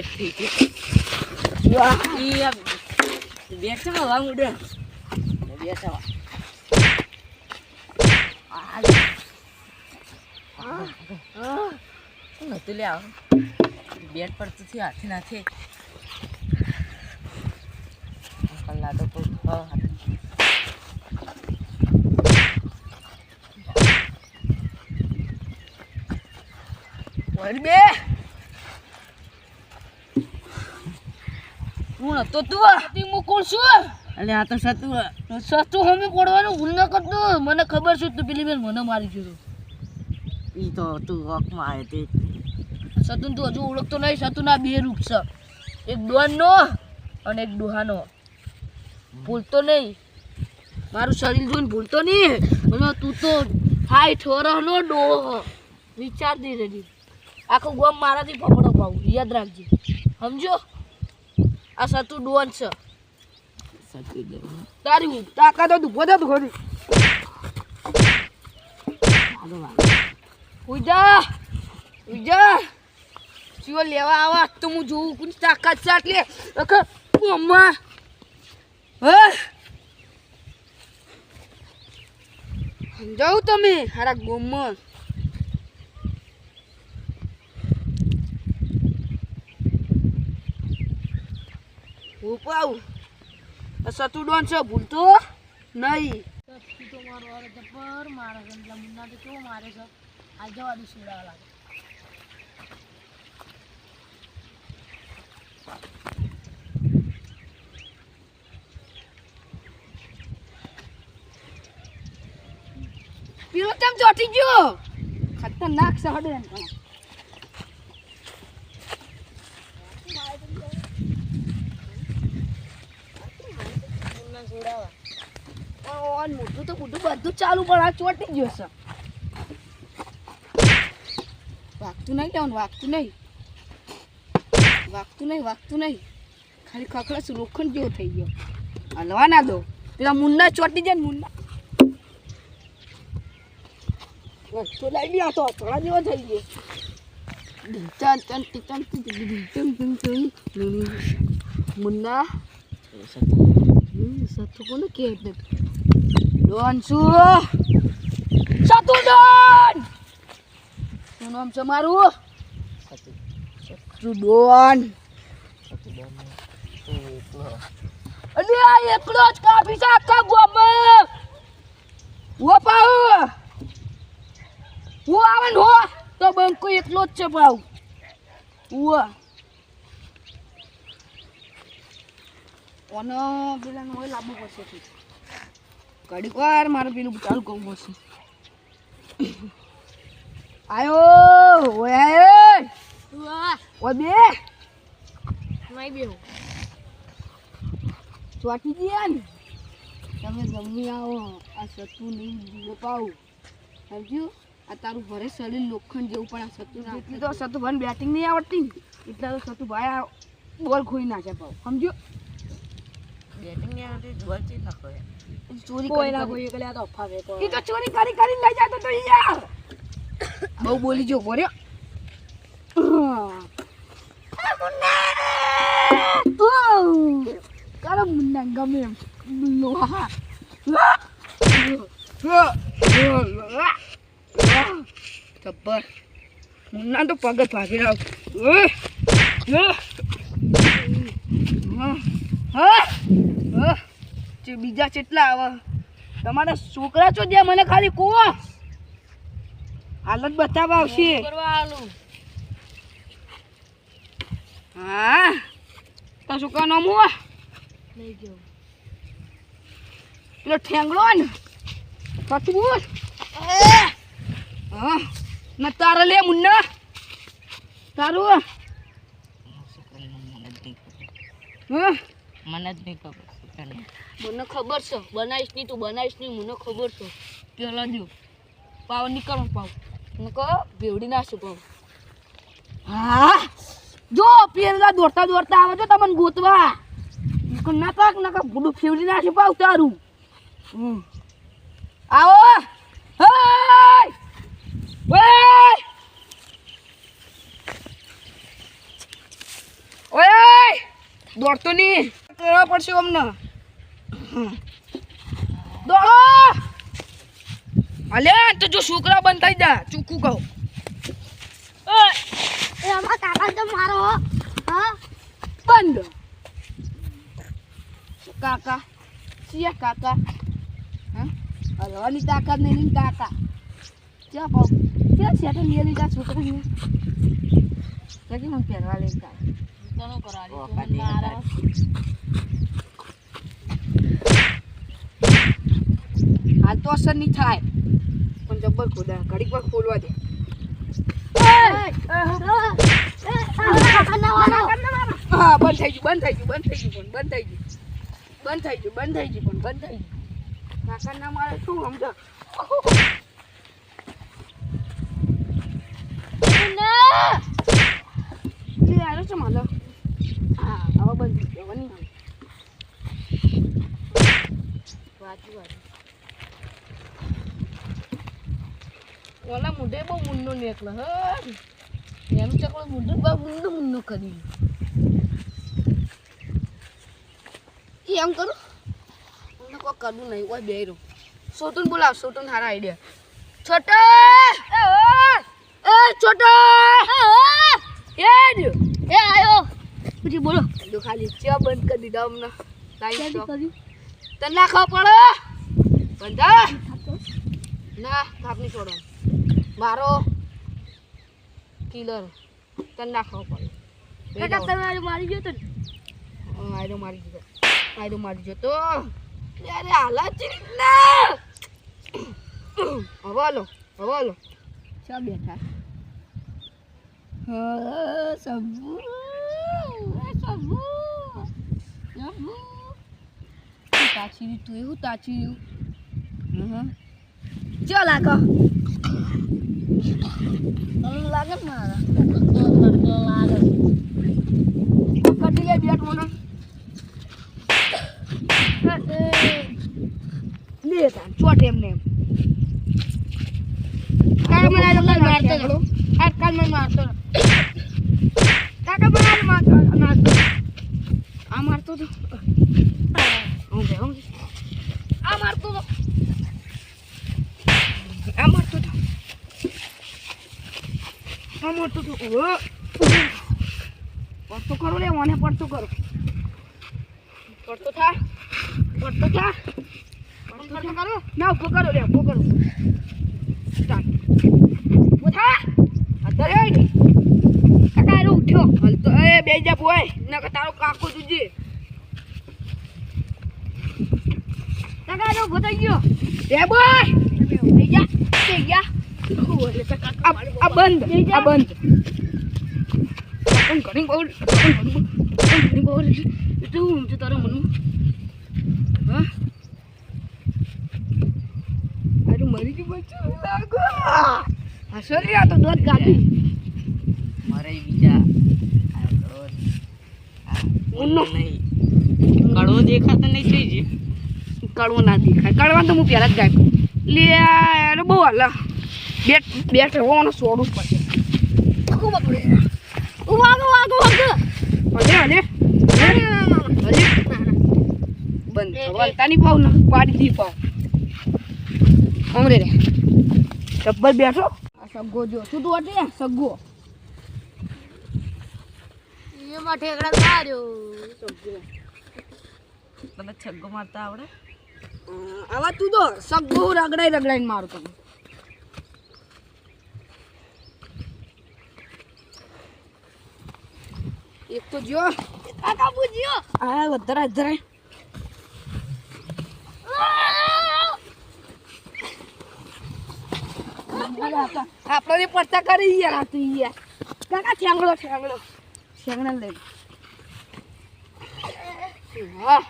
ગાય થઈ ગઈ બેઠા વાંગ ઉડે શું હતું લે આવું બેટ પર તો થયું હાથે નાથે કલ્લા તો કોઈ વળી બે કોણ હતો તું તી હું કોણ છું અલે આ તો સતું સસ્તું હમે પડવાનું ભૂલ ન કરતો મને ખબર છે તું પેલી બેન મને મારી ગયો ઈ તો તું વોકમાં આવે તે. સતુન તું હજુ ઓળખતો નહીં સતુન આ બે રૂપ છે. એક ડોનનો અને એક ડોહાનો ભૂલતો નહીં. મારું શરીર જોઈને ભૂલતો નહીં. અને તું તો હાઈ ઠોરનો ડોહ વિચાર દે રેડી આખો ગોમ મારાથી પકડો પાવું યાદ રાખજે. સમજો? આ સતુ ડોન છે. સતું તારી તાકાત હતું તું ખરી ઉજા ઉજા. શિવો લેવા આવા તો હું જોઉં કોની તાકાત છે આટલી. અખર અમ્મા. હા? સમજાવું તમે? હારા ગોમમાં. હું પાઉં સતુ ડોન છે, ભૂલતો નહીં. તો મારો મારે છે તો મારે છે આ જવા દે સુડાવા લાગે પેલો તેમ ચોટી ગયો? ખતરનાક છે હડે એમ ઓન મોટું તો બધું બધું ચાલુ પણ આ ચોટી ગયો છે. વાગતું નહીં લેવાનું વાગતું નહીં. વાગતું નહીં વાગતું નહીં. ખાલી ખખડસ રોખણ જેવો થઈ ગયો. હલવા ના દો. પેલા મુન્ના ચોટી જાય ને મુન્ના. તો લઈ લ્યા તો થોડા જેવો થઈ ગયો. મુન્ના. હમ, સતુ કોને કે ડોન શું સતુ ડોન શું નામ છે મારું? સતું ડોન અલે આ એકલો જ કાપી છે આખા ગામમાં. હો પાઉ હું આવે ને હો. તો બંકો એકલો જ છે પાઉ હું. ઓનો પેલા હોય લાવવું પડશે ઘડીક વાર મારે પેલું ચાલુ કરવું પડશે. આયો ઓય આયો ઓ બે. નહીં બે ચોટી ગયા ને તમે ગમી આવો આ સતુ નહીં જીવો પાવું. સમજ્યું? આ તારું ભરે શરીર લોખંડ જેવું પણ આ સતુ એટલી તો સતુ ભાઈ બેટિંગ નહીં આવડતી એટલા તો સતુ ભાઈ આ બોલ ખોઈ નાખે પાવ. સમજ્યો? બેટિંગ નહીં આવતી બોલ ચી નાખો ચોરી કરી કરી. એ તો ચોરી કરી કરી લઈ જાતો તો યાર. બહુ બોલી જો બોલ્યો. કરો મુન્ના. ગમે એમ. લોહા. જબ્બર. મુન્ના તો પગ ભાગી રહ્યો. જે બીજા કેટલા આવે? તમારા છોકરા છો જ્યાં? મને ખાલી કહો હાલત બતાવવા આવશે. હા તો છોકરા નામ હું પેલો ઠેંગડો ને. સચવું હા. ના તારે લે મુન્ના. તારું મને જ નહીં ખબર. મને ખબર છે, બનાવીશ નહીં તું બનાવીશ નહીં, મને ખબર છે. પેલા જો, પાવ નીકળો પાવ. નકો બેવડી નાખશું પાવ. હા? જો, પેલા દોડતા દોડતા આવે જો તમને ગોતવા. નકો ના પાક નકો ભૂલું ફેવડી નાખશું પાવ તારું. આવો. ઓય! દોડતો નહીં. કરવા પડશે અમને. દોડો અલે તો જો છોકરા બંધ થઈ જા. ચૂકું કહું. એ અમારા કાકા તો મારો હા. બંધ. કાકા સિયા કાકા. હા? હલવાની તાકાત નહીં કાકા. ક્યાં પાઉં ક્યાં છે તો લીએ લીધા છોકરા ને ક્યાં મને પહેરવા લેતા ઘણો કરાવી ઓ, તું મારા હાલ તો અસર નહીં થાય. પણ જબ્બર ખોદા, ઘડીક પર ખોલવા દે. હા, બંધ થઈ ગયું, બંધ થઈ ગયું, બંધ થઈ ગયું બંધ થઈ ગયું. બંધ થઈ ગયું, બંધ થઈ પણ બંધ થઈ ગયું. કાકા ના મારે શું સમજો આવ્યો છે માલો. હા હવે બંધ થઈ ગયો નહીં આવે. વાંચું ઓલા મુઢે બહુ મુન્નો નીકળે હ. એનું ચકડો મુંડો બહુ મુન્નો મુન્નો કરી. એ એમ કરું? મને કોઈ કરવું નહીં કોઈ બે રહું સોટુન બોલાવ સોટુન હારા આઈડિયા છોટા! એ છોટા! એ એ આયો. પછી બોલો. જો ખાલી ચા બંધ કરી દીધા અમને. લાઈટ કરી તો તને ના ખાવા પડે? બંધા ના થાપ નહીં છોડો મારો કિલર તને નાખવો પડે. કાકા જાઓ. તમારે મારી ગયો તો આયરો મારી ગયો. આયરો મારી ગયો તો. અરે હાલા છે હવાલો હવે હાલો હવે હાલો. ચા બેઠા. હા સબુ સબુ સબુ તાચી તું? એવું તાચી રહ્યું ચાલ આગળ લાગે ને મારા કટી જાય બેટ મને લે તાન ચોટ એમ કાકા મને આ કાલ મારતો હતો આ કાલ મને મારતો કાકા મને આ મારતો મારતો આ મારતો હતો હું બે હું આ મારતો હતો આ મારતો હતો આ હતું પડતું કરો લે, મને પડતું કરો. પડતો થા. પડતો થા. પડતો કરો ના, ઊભો કરો લે, ઊભો કરો. ઊભો થા. અત્યારે કાકા એનો ઉઠ્યો હાલ તો, એ, બે જા બોય નકર તારો કાકો જોજે. કાકા એનો ઊભો થઈ ગયો. બે બોય બે જા બે જા આ આ આ મરી ગયું બચ્ચું લાગો સોરી આ તો દોધ કાઢી મારે બીજા ઉન્નો કડવો દેખાતો નહીં થઈ જ કડવો ના દેખાય કડવા તો હું પહેલા જ ગાય લે અરે બહુ હલા બેટ બેટ હોવાનો સોડું પડે ખૂબ આપણે વાગો બંધ. વળતાની પાવ ના પાડી દી પાવ. અમરે રે. ડબ્બલ બેઠો. સગ્ગો જો. તું તું સગ્ગો એમાં ઠેકડા માર્યો. સગ્ગો તને છગ્ગો મારતા આવડે? આવા તું તો સગ્ગો રગડાઈ રગડાઈને મારું તમે એક તો જો. કાકા પૂછ્યો. આ વધારે વધારે આપણે પડતા કરી યાર આ તું યાર. કાકા ઠેંગડો ઠેંગડો ઠેંગડા લઈ. હા.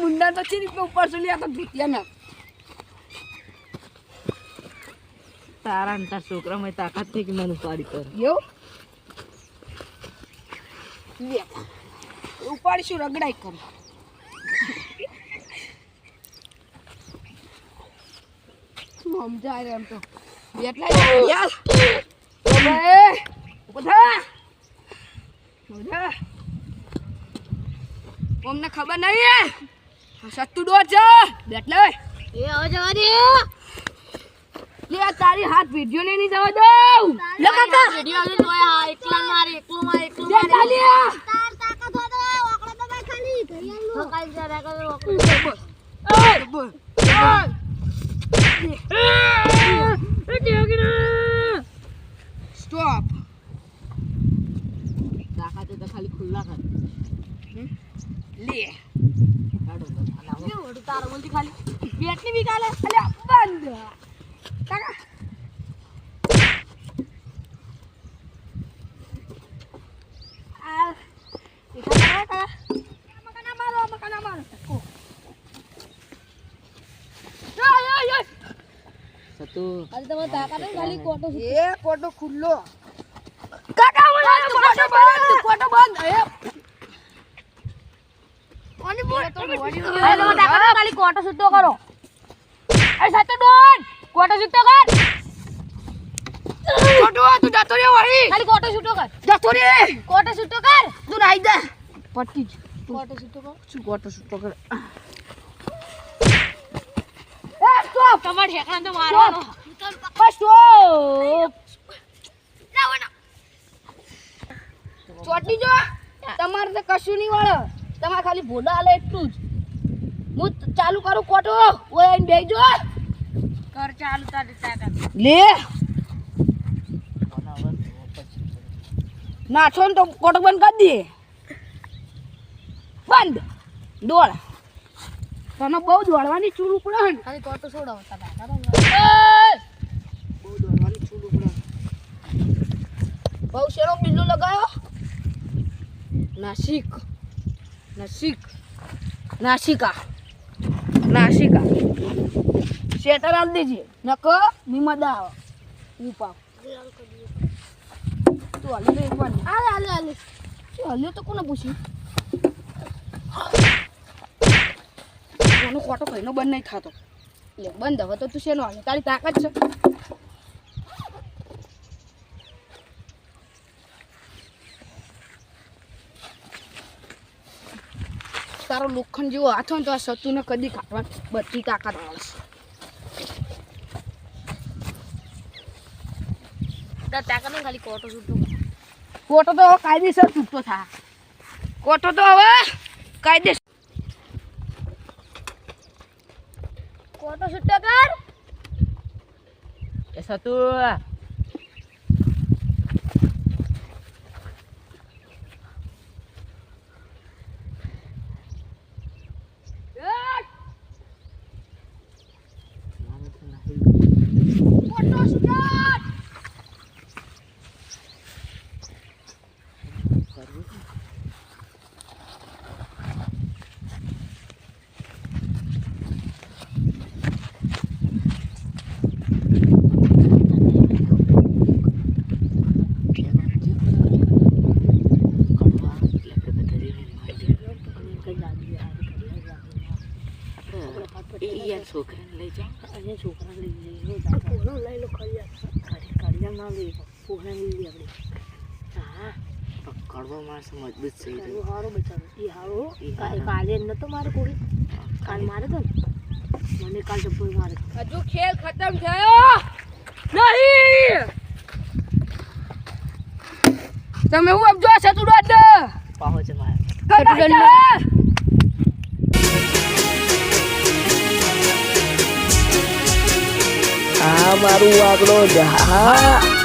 મુંડા તો છે ઉપર સુધી આ તો ધૂતિયા ના તારા ને છોકરા છોકરામાં તાકાત થઈ કે મને ઉપાડી કર. એવું ઉપાડીશું રગડાઈ કર સમજાય એમ તો. એટલા યાર. થા મોઢા. અમને ખબર નહીં. આ સત્તુ ડોર છે. બેટ એ હવે જવા દે. લે આ તારી હાથ વિડિયો ને નહીં જવા દઉં. લે કાકા. વિડિયો આવી તોય હા એકલા મારે એકલો મારે એકલું તાલિયા તાર તાકા હોય તો ઓકળે તો ભાઈ ખાલી આલું. કાઈ જરા કરો ઓકળે સ્ટોપ. તાકા તો ખાલી ખુલ્લા કર લે. કાઢો તો. ખાલી. બેટની બી કાલે. અલ્યા બંધ. કાકા આ એ કાકા કાકા મકાના મારો મકાના મારો કો ઓય ઓય ઓય સતુ આજે તમે તાકાત હોય ખાલી કોટો એ કોટો ખુલ્લો કાકા મને કોટો બંધ કોટો બંધ એ ઓની બોલ તો બોડી અરે તમે તાકાત હોય ખાલી કોટો છૂટો કરો અરે સાતો ડોન કોટો છૂટો કર. કોટો તું જતો રે વહી ખાલી કોટો છૂટો કર. જતો રે કોટો છૂટો કર. તું રાઈ દે પટ્ટી જ. કોટો છૂટો કર. શું કોટો છૂટો કરે? એ સ્ટોપ તમારે ઠેકડા તો મારવાનો. બસ સ્ટોપ ચોટી જો. તમારે તો કશું નહીં વળે. તમારે ખાલી ભોલા આલે એટલું જ. હું ચાલુ કરું કોટો ઓય આઈને લે. નાખો ને તો કોટો બંધ કરી દે. બંધ. દોડ. તને બહુ દોડવાની ચૂર ઉપડે ને. ખાલી કોટો બહુ દોડવાની ચૂર પડે બહુ શેનો બિલ્લો લગાયો? નાસિક. નાસિક. નાસિકા. નાસિકા. શેટર આલ દેજે. નકો નિમદા આવે ઉપા તું હાલી લે એકવાર આલે આલે શું હાલ્યો તો કોને પૂછ્યું? કોનો ખોટો કઈનો બંધ નહીં થતો. લે બંધ હવે તો તું શેનો હાલે? તારી તાકાત છે. તારો લોખંડ જેવો હાથ હોય ને તો આ સતુને કદી કાઢવા બધી તાકાત આવે તાકાત નહીં ખાલી કોટો છૂટો કર કોટો તો કાયદેસર છૂટતો થાય કોટો તો હવે કાયદેસર કોટો છૂટો કર એ સતુ કોટો સુધાર છોકરાને લઈ જાઓ અને છોકરા લઈ જઈએ પૂરો લઈ લો કરી કરી ના લઈ પૂરા લઈ લઈએ આપણે હા કડવો માણસ મજબૂત થઈ તારું હારો બચારો. એ હારો કાલે. કાલે મારે કોઈ કાલ મારે તો મને કાલ ચપ્પલ મારે. હજુ ખેલ ખતમ થયો. નહીં! તમે હું સમજો સતુડો અડ પાહો છે મારે. આ મારું આગળ જા